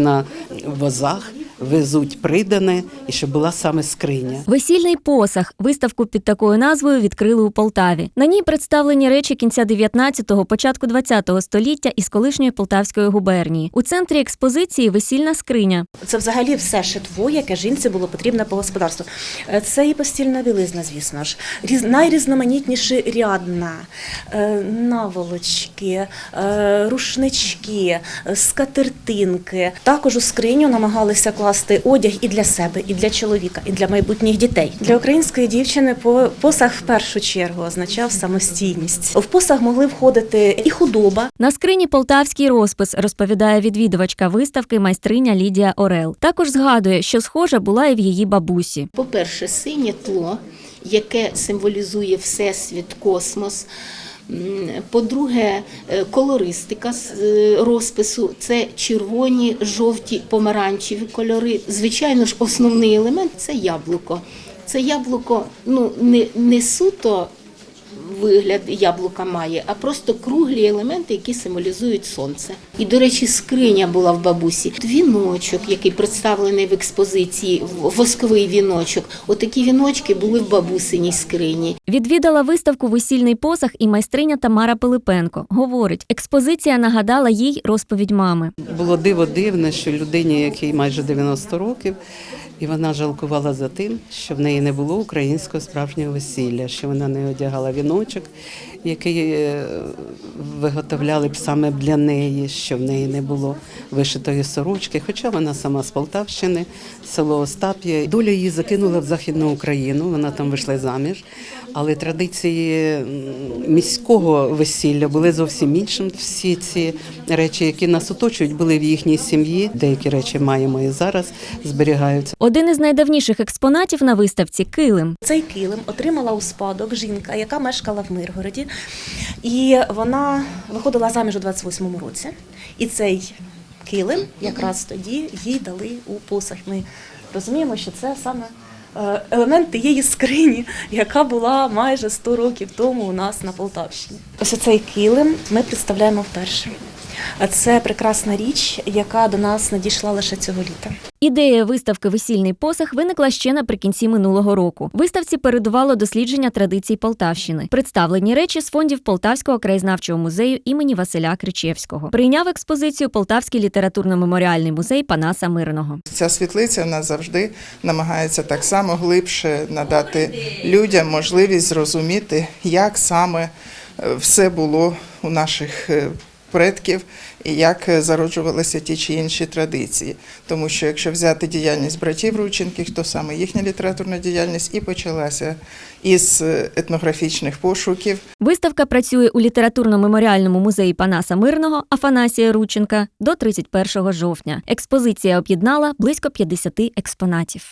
на возах, везуть придане, і щоб була саме скриня. Весільний посаг. Виставку під такою назвою відкрили у Полтаві. На ній представлені речі кінця 19-го, початку 20-го століття із колишньої Полтавської губернії. У центрі експозиції весільна скриня. Це взагалі все шитво, яке жінці було потрібне по господарству. Е, Це і постільна білизна, звісно ж. Різ, найрізноманітніші рядна, е, наволочки, е, рушнички, скатертинки. Також у скриню намагалися класти одяг і для себе, і для чоловіка, і для майбутніх дітей. Для української дівчини по- посаг в першу чергу означав самостійність. В посаг могли входити і худоба, На скрині полтавський розпис, розповідає відвідувачка виставки майстриня Лідія Орел. Також згадує, що схожа була і в її бабусі. По-перше, синє тло, яке символізує всесвіт, космос. По-друге, е, колористика е, розпису це червоні, жовті, помаранчеві кольори. Звичайно ж, основний елемент це яблуко. Це яблуко ну, не, не суто вигляд яблука має, а просто круглі елементи, які символізують сонце. І, до речі, скриня була в бабусі. Віночок, який представлений в експозиції, в- восковий віночок. Отакі віночки були в бабусиній скрині. Відвідала виставку Весільний посаг і майстриня Тамара Пилипенко. Говорить, експозиція нагадала їй розповідь мами. Було диво дивне, що людині, якій майже 90 років, і вона жалкувала за тим, що в неї не було українського справжнього весілля, що вона не одягала віночок, який е, виготовляли б саме для неї, що в неї не було вишитої сорочки. Хоча вона сама з Полтавщини, село Остап'я. Доля її закинула в Західну Україну, вона там вийшла заміж. Але традиції міського весілля були зовсім іншим. Всі ці речі, які нас оточують, були в їхній сім'ї. Деякі речі маємо і зараз зберігаються. Один із найдавніших експонатів на виставці килим. Цей килим отримала у спадок жінка, яка мешкала в Миргороді. І вона виходила заміж у 28-му році. І цей килим якраз тоді їй дали у посаг. Ми розуміємо, що це саме е, елемент тієї скрині, яка була майже 100 років тому у нас на Полтавщині. Ось цей килим ми представляємо вперше. А Це прекрасна річ, яка до нас надійшла лише цього літа. Ідея виставки Весільний посаг виникла ще наприкінці минулого року. Виставці передувало дослідження традицій Полтавщини. Представлені речі з фондів Полтавського краєзнавчого музею імені Василя Кричевського. Прийняв експозицію Полтавський літературно-меморіальний музей Панаса Мирного. Ця світлиця в нас завжди намагається так само глибше надати людям можливість зрозуміти, як саме е, все було у наших е, предків і як е, зароджувалися ті чи інші традиції. Тому що якщо взяти діяльність братів Рученків, то саме їхня літературна діяльність і почалася із е, етнографічних пошуків. Виставка працює у літературно-меморіальному музеї Панаса Мирного Афанасія Рученка до 31 жовтня. Експозиція об'єднала близько 50 експонатів.